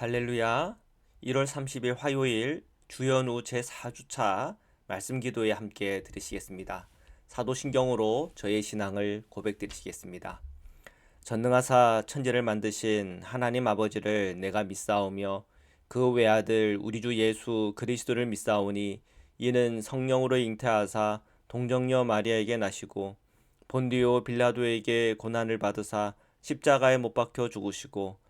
할렐루야. 1월 30일 화요일 주연우 제4주차 말씀 기도에 함께 들으시겠습니다. 사도신경으로 저의 신앙을 고백드리시겠습니다. 전능하사 천지를 만드신 하나님 아버지를 내가 믿사오며 그 외아들 우리 주 예수 그리스도를 믿사오니 이는 성령으로 잉태하사 동정녀 마리아에게 나시고 본디오 빌라도에게 고난을 받으사 십자가에 못 박혀 죽으시고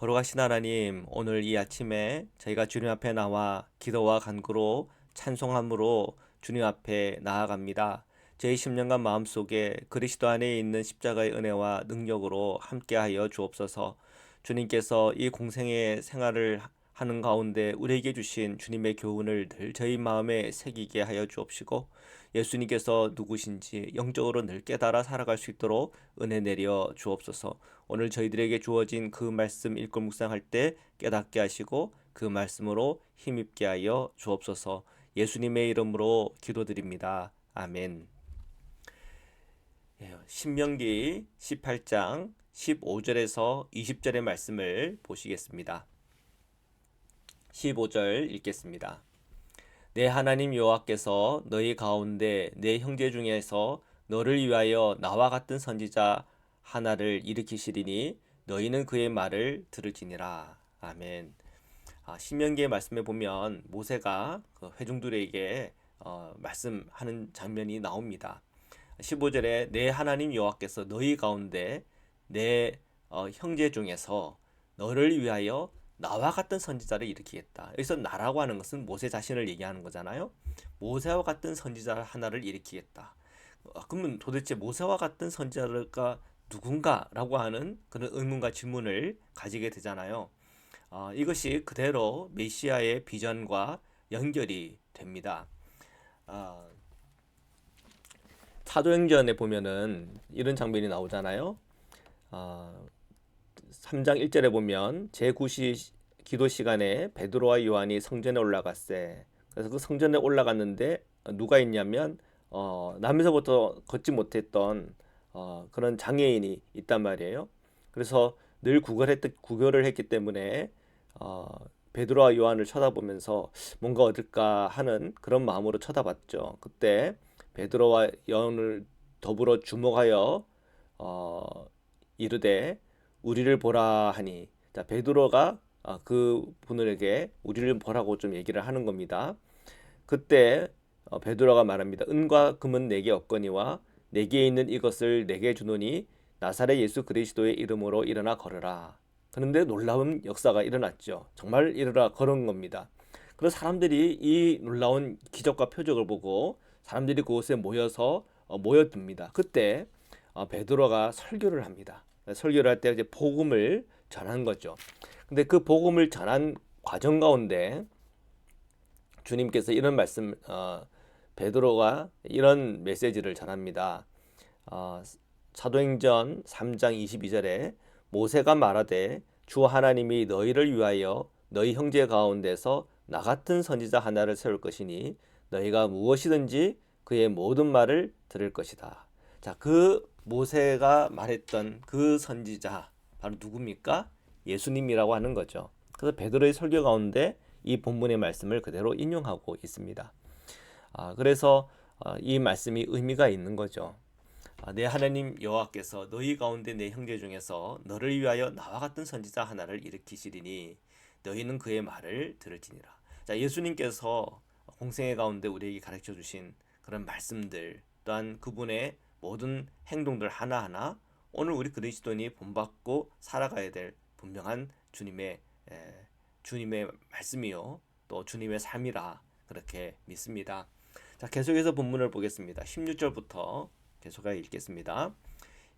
거룩하신 하나님, 오늘 이 아침에 저희가 주님 앞에 나와 기도와 간구로 찬송함으로 주님 앞에 나아갑니다. 제 10년간 마음속에 그리스도 안에 있는 십자가의 은혜와 능력으로 함께하여 주옵소서. 주님께서 이 공생의 생활을 하는 가운데 우리에게 주신 주님의 교훈을 늘 저희 마음에 새기게 하여 주옵시고 예수님께서 누구신지 영적으로 늘 깨달아 살아갈 수 있도록 은혜 내려 주옵소서. 오늘 저희들에게 주어진 그 말씀 읽고 묵상할 때 깨닫게 하시고 그 말씀으로 힘입게 하여 주옵소서. 예수님의 이름으로 기도드립니다. 아멘. 예, 신명기 18장 15절에서 20절의 말씀을 보시겠습니다. 15절 읽겠습니다. 내 하나님 여호와께서 너희 가운데 내 형제 중에서 너를 위하여 나와 같은 선지자 하나를 일으키시리니 너희는 그의 말을 들을지니라. 아멘. 아, 신명기의 말씀에 보면 모세가 그 회중들에게 어, 말씀하는 장면이 나옵니다. 15절에 내 하나님 여호와께서 너희 가운데 내 어, 형제 중에서 너를 위하여 나와 같은 선지자를 일으키겠다. 여기서 나라고 하는 것은 모세 자신을 얘기하는 거잖아요. 모세와 같은 선지자 하나를 일으키겠다. 어, 그러면 도대체 모세와 같은 선지자가 누군가라고 하는 그런 의문과 질문을 가지게 되잖아요. 어, 이것이 그대로 메시아의 비전과 연결이 됩니다. 어, 사도행전에 보면은 이런 장면이 나오잖아요. 어, 3장 1절에 보면 제9시 기도 시간에 베드로와 요한이 성전에 올라갔세. 그래서 그 성전에 올라갔는데 누가 있냐면 어, 남에서부터 걷지 못했던 어, 그런 장애인이 있단 말이에요. 그래서 늘 구걸했 구걸을 했기 때문에 어, 베드로와 요한을 쳐다보면서 뭔가 얻을까 하는 그런 마음으로 쳐다봤죠. 그때 베드로와 요한을 더불어 주목하여 어, 이르되 우리를 보라 하니 자 베드로가 아, 그 분에게 우리를 보라고 좀 얘기를 하는 겁니다. 그때 어, 베드로가 말합니다. 은과 금은 내게 없거니와 내게 있는 이것을 내게 주노니 나사렛 예수 그리스도의 이름으로 일어나 걸으라. 그런데 놀라운 역사가 일어났죠. 정말 일어나 걸은 겁니다. 그래서 사람들이 이 놀라운 기적과 표적을 보고 사람들이 그곳에 모여서 어, 모여듭니다. 그때 어, 베드로가 설교를 합니다. 설교를 할 때 이제 복음을 전한 거죠. 근데 그 복음을 전한 과정 가운데 주님께서 이런 말씀 어, 베드로가 이런 메시지를 전합니다. 어, 사도행전 3장 22절에 모세가 말하되 주 하나님이 너희를 위하여 너희 형제 가운데서 나 같은 선지자 하나를 세울 것이니 너희가 무엇이든지 그의 모든 말을 들을 것이다. 자, 그 모세가 말했던 그 선지자 바로 누굽니까? 예수님이라고 하는 거죠. 그래서 베드로의 설교 가운데 이 본문의 말씀을 그대로 인용하고 있습니다. 아, 그래서 어, 이 말씀이 의미가 있는 거죠. 아, 내 하나님 여호와께서 너희 가운데 내 형제 중에서 너를 위하여 나와 같은 선지자 하나를 일으키시리니 너희는 그의 말을 들을지니라. 자, 예수님께서 공생의 가운데 우리에게 가르쳐 주신 그런 말씀들 또한 그분의 모든 행동들 하나하나 오늘 우리 그리스도인이 본받고 살아가야 될 분명한 주님의 에, 주님의 말씀이요 또 주님의 삶이라 그렇게 믿습니다. 자 계속해서 본문을 보겠습니다. 16절부터 계속해 읽겠습니다.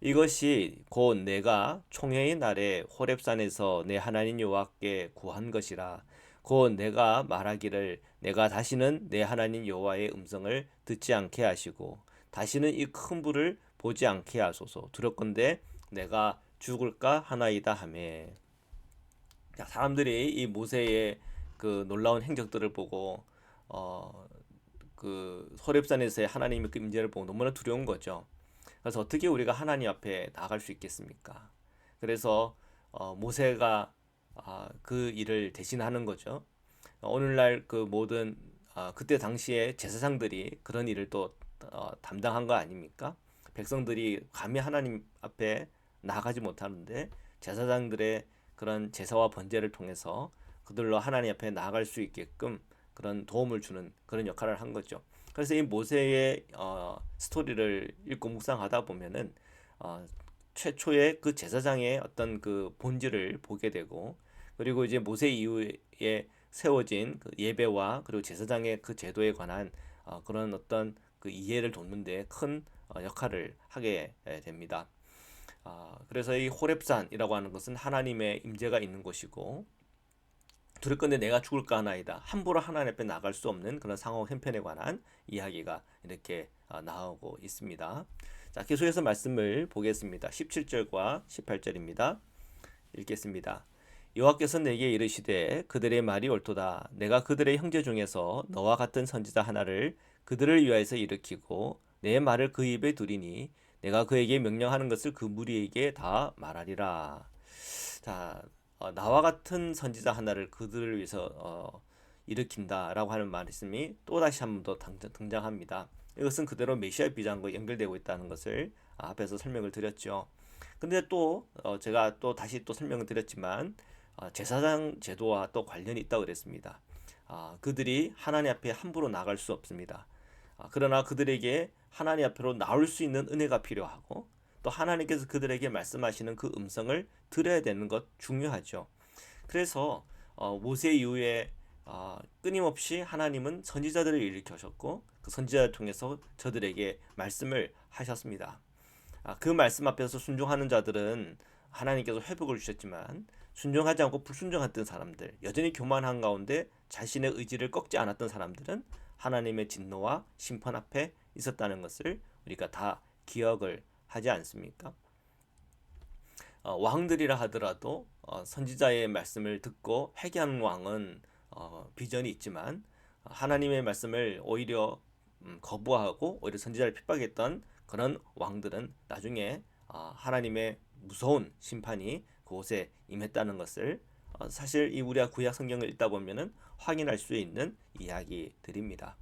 이것이 곧 내가 총회의 날에 호렙산에서 내 하나님 여호와께 구한 것이라 곧 내가 말하기를 내가 다시는 내 하나님 여호와의 음성을 듣지 않게 하시고 다시는 이 큰 불을 보지 않게 하소서 두렵건대 내가 죽을까 하나이다 하매 자, 사람들이 이 모세의 그 놀라운 행적들을 보고 어그 호렙산에서의 하나님의 그 임재를 보고 너무나 두려운 거죠. 그래서 어떻게 우리가 하나님 앞에 나갈 수 있겠습니까? 그래서 어, 모세가 아, 그 일을 대신하는 거죠. 어, 오늘날 그 모든 아, 그때 당시에 제사장들이 그런 일을 또 어, 담당한 거 아닙니까? 백성들이 감히 하나님 앞에 나가지 못하는데 제사장들의 그런 제사와 번제를 통해서 그들로 하나님 앞에 나아갈 수 있게끔 그런 도움을 주는 그런 역할을 한 거죠. 그래서 이 모세의 어, 스토리를 읽고 묵상하다 보면은 어, 최초의 그 제사장의 어떤 그 본질을 보게 되고 그리고 이제 모세 이후에 세워진 그 예배와 그리고 제사장의 그 제도에 관한 어, 그런 어떤 그 이해를 돕는데 큰 어, 역할을 하게 됩니다. 아, 그래서 이 호렙산이라고 하는 것은 하나님의 임재가 있는 곳이고 두를 건데 내가 죽을까 하나이다. 함부로 하나님 앞에 나갈 수 없는 그런 상황 형편에 관한 이야기가 이렇게 어, 나오고 있습니다. 자, 계속해서 말씀을 보겠습니다. 17절과 18절입니다. 읽겠습니다. 여호와께서 내게 이르시되 그들의 말이 옳도다. 내가 그들의 형제 중에서 너와 같은 선지자 하나를 그들을 위하여서 일으키고 내 말을 그 입에 두리니 내가 그에게 명령하는 것을 그 무리에게 다 말하리라. 자, 어, 나와 같은 선지자 하나를 그들을 위해서 어, 일으킨다라고 하는 말씀이 또 다시 한 번 더 등장합니다. 이것은 그대로 메시아 비장과 연결되고 있다는 것을 앞에서 설명을 드렸죠. 근데 또 어, 제가 또 다시 또 설명을 드렸지만 어, 제사장 제도와 또 관련이 있다고 그랬습니다. 아, 그들이 하나님 앞에 함부로 나갈 수 없습니다. 아, 그러나 그들에게 하나님 앞으로 나올 수 있는 은혜가 필요하고 또 하나님께서 그들에게 말씀하시는 그 음성을 들어야 되는 것 중요하죠. 그래서 어, 모세 이후에 어, 끊임없이 하나님은 선지자들을 일으켜셨고 그 선지자를 통해서 저들에게 말씀을 하셨습니다. 아, 그 말씀 앞에서 순종하는 자들은 하나님께서 회복을 주셨지만 순종하지 않고 불순종했던 사람들, 여전히 교만한 가운데 자신의 의지를 꺾지 않았던 사람들은 하나님의 진노와 심판 앞에 있었다는 것을 우리가 다 기억을 하지 않습니까? 어, 왕들이라 하더라도 어, 선지자의 말씀을 듣고 회개하는 왕은 어, 비전이 있지만 하나님의 말씀을 오히려 음, 거부하고 오히려 선지자를 핍박했던 그런 왕들은 나중에 어, 하나님의 무서운 심판이 그곳에 임했다는 것을 어, 사실 이 우리가 구약 성경을 읽다 보면은 확인할 수 있는 이야기들입니다.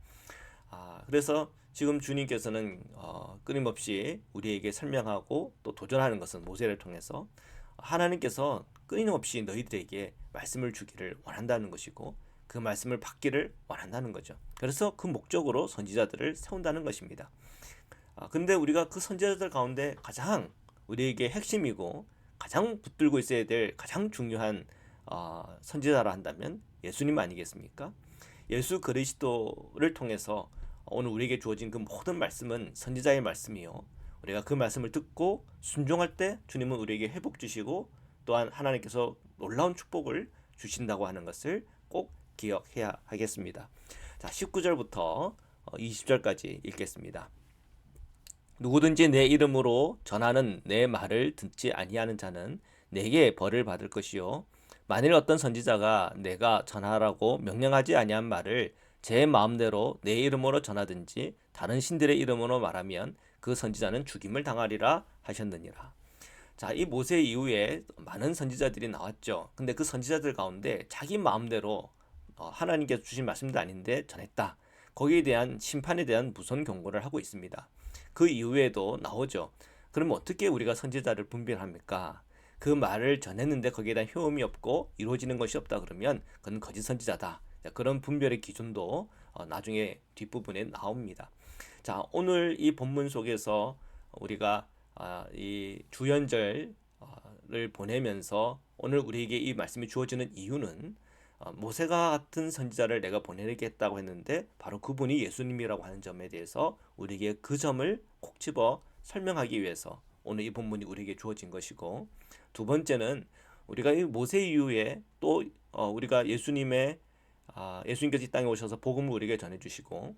아, 그래서 지금 주님께서는 어, 끊임없이 우리에게 설명하고 또 도전하는 것은 모세를 통해서 하나님께서 끊임없이 너희들에게 말씀을 주기를 원한다는 것이고 그 말씀을 받기를 원한다는 거죠. 그래서 그 목적으로 선지자들을 세운다는 것입니다. 아, 근데 우리가 그 선지자들 가운데 가장 우리에게 핵심이고 가장 붙들고 있어야 될 가장 중요한 어, 선지자라 한다면 예수님 아니겠습니까? 예수 그리스도를 통해서 오늘 우리에게 주어진 그 모든 말씀은 선지자의 말씀이요. 우리가 그 말씀을 듣고 순종할 때 주님은 우리에게 회복 주시고 또한 하나님께서 놀라운 축복을 주신다고 하는 것을 꼭 기억해야 하겠습니다. 자, 19절부터 20절까지 어, 읽겠습니다. 누구든지 내 이름으로 전하는 내 말을 듣지 아니하는 자는 내게 벌을 받을 것이요 만일 어떤 선지자가 내가 전하라고 명령하지 아니한 말을 제 마음대로 내 이름으로 전하든지 다른 신들의 이름으로 말하면 그 선지자는 죽임을 당하리라 하셨느니라. 자, 이 모세 이후에 많은 선지자들이 나왔죠. 근데 그 선지자들 가운데 자기 마음대로 어, 하나님께서 주신 말씀도 아닌데 전했다. 거기에 대한 심판에 대한 무선 경고를 하고 있습니다. 그 이후에도 나오죠. 그러면 어떻게 우리가 선지자를 분별합니까? 그 말을 전했는데 거기에 대한 효험이 없고 이루어지는 것이 없다 그러면 그건 거짓 선지자다. 그런 분별의 기준도 어, 나중에 뒷부분에 나옵니다. 자, 오늘 이 본문 속에서 우리가 아, 이 주연절을 보내면서 오늘 우리에게 이 말씀이 주어지는 이유는 어, 모세가 같은 선지자를 내가 보내겠다고 했는데 바로 그분이 예수님이라고 하는 점에 대해서 우리에게 그 점을 콕 집어 설명하기 위해서 오늘 이 본문이 우리에게 주어진 것이고 두 번째는 우리가 이 모세 이후에 또 어, 우리가 예수님의 아, 예수님께서 이 땅에 오셔서 복음을 우리에게 전해주시고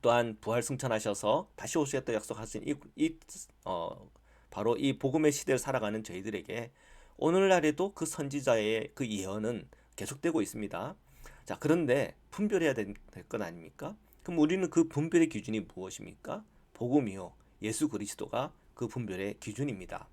또한 부활 승천하셔서 다시 오시겠다 약속하신 이, 이 어, 바로 이 복음의 시대를 살아가는 저희들에게 오늘날에도 그 선지자의 그 예언은 계속되고 있습니다. 자, 그런데 분별해야 될것 아닙니까? 그럼 우리는 그 분별의 기준이 무엇입니까? 복음이요. 예수 그리스도가 그 분별의 기준입니다.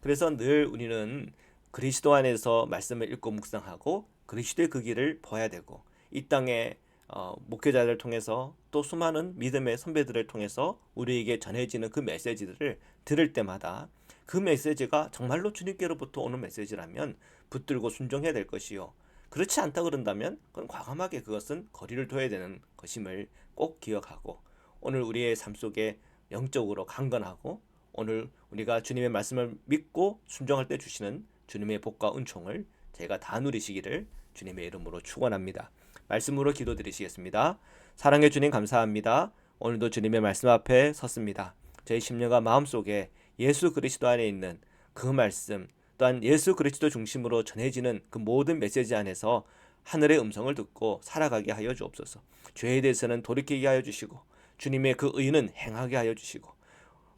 그래서 늘 우리는 그리스도 안에서 말씀을 읽고 묵상하고 그리스도의 그 길을 보아야 되고 이 땅에 어, 목회자들을 통해서 또 수많은 믿음의 선배들을 통해서 우리에게 전해지는 그 메시지들을 들을 때마다 그 메시지가 정말로 주님께로부터 오는 메시지라면 붙들고 순종해야 될 것이요. 그렇지 않다 그런다면 그건 과감하게 그것은 거리를 둬야 되는 것임을 꼭 기억하고 오늘 우리의 삶 속에 영적으로 강건하고 오늘 우리가 주님의 말씀을 믿고 순종할 때 주시는 주님의 복과 은총을 제가 다 누리시기를 주님의 이름으로 축원합니다. 말씀으로 기도드리시겠습니다. 사랑해 주님 감사합니다. 오늘도 주님의 말씀 앞에 섰습니다. 저희 심령과 마음속에 예수 그리스도 안에 있는 그 말씀 또한 예수 그리스도 중심으로 전해지는 그 모든 메시지 안에서 하늘의 음성을 듣고 살아가게 하여 주옵소서. 죄에 대해서는 돌이키게 하여 주시고 주님의 그 의는 행하게 하여 주시고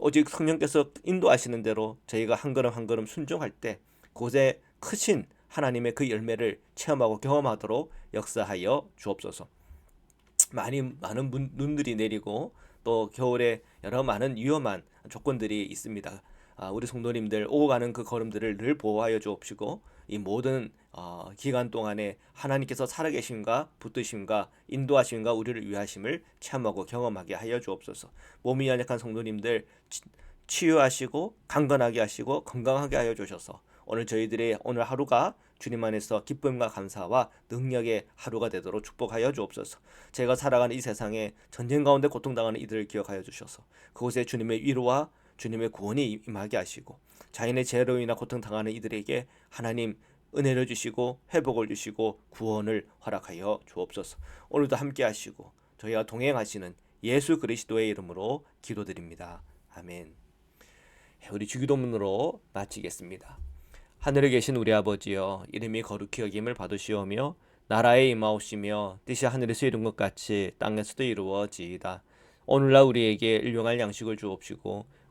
오직 성령께서 인도하시는 대로 저희가 한 걸음 한 걸음 순종할 때 곳에 크신 하나님의 그 열매를 체험하고 경험하도록 역사하여 주옵소서. 많이 많은 문- 눈들이 내리고 또 겨울에 여러 많은 위험한 조건들이 있습니다. 아, 우리 성도님들 오고 가는 그 걸음들을 늘 보호하여 주옵시고 이 모든 어, 기간 동안에 하나님께서 살아계심과 붙드심과 인도하심과 우리를 위하심을 체험하고 경험하게 하여 주옵소서. 몸이 연약한 성도님들 치- 치유하시고 강건하게 하시고 건강하게 하여 주셔서 오늘 저희들의 오늘 하루가 주님 안에서 기쁨과 감사와 능력의 하루가 되도록 축복하여 주옵소서. 제가 살아가는 이 세상에 전쟁 가운데 고통당하는 이들을 기억하여 주셔서 그곳에 주님의 위로와 주님의 구원이 임하게 하시고 자인의 죄로 인하 고통당하는 이들에게 하나님 은혜를 주시고 회복을 주시고 구원을 허락하여 주옵소서. 오늘도 함께 하시고 저희와 동행하시는 예수 그리스도의 이름으로 기도드립니다. 아멘. 우리 주기도문으로 마치겠습니다. 하늘에 계신 우리 아버지여 이름이 거룩히 여김을 받으시오며 나라에 임하옵시며 뜻이 하늘에서 이룬 것 같이 땅에서도 이루어지이다. 오늘날 우리에게 일용할 양식을 주옵시고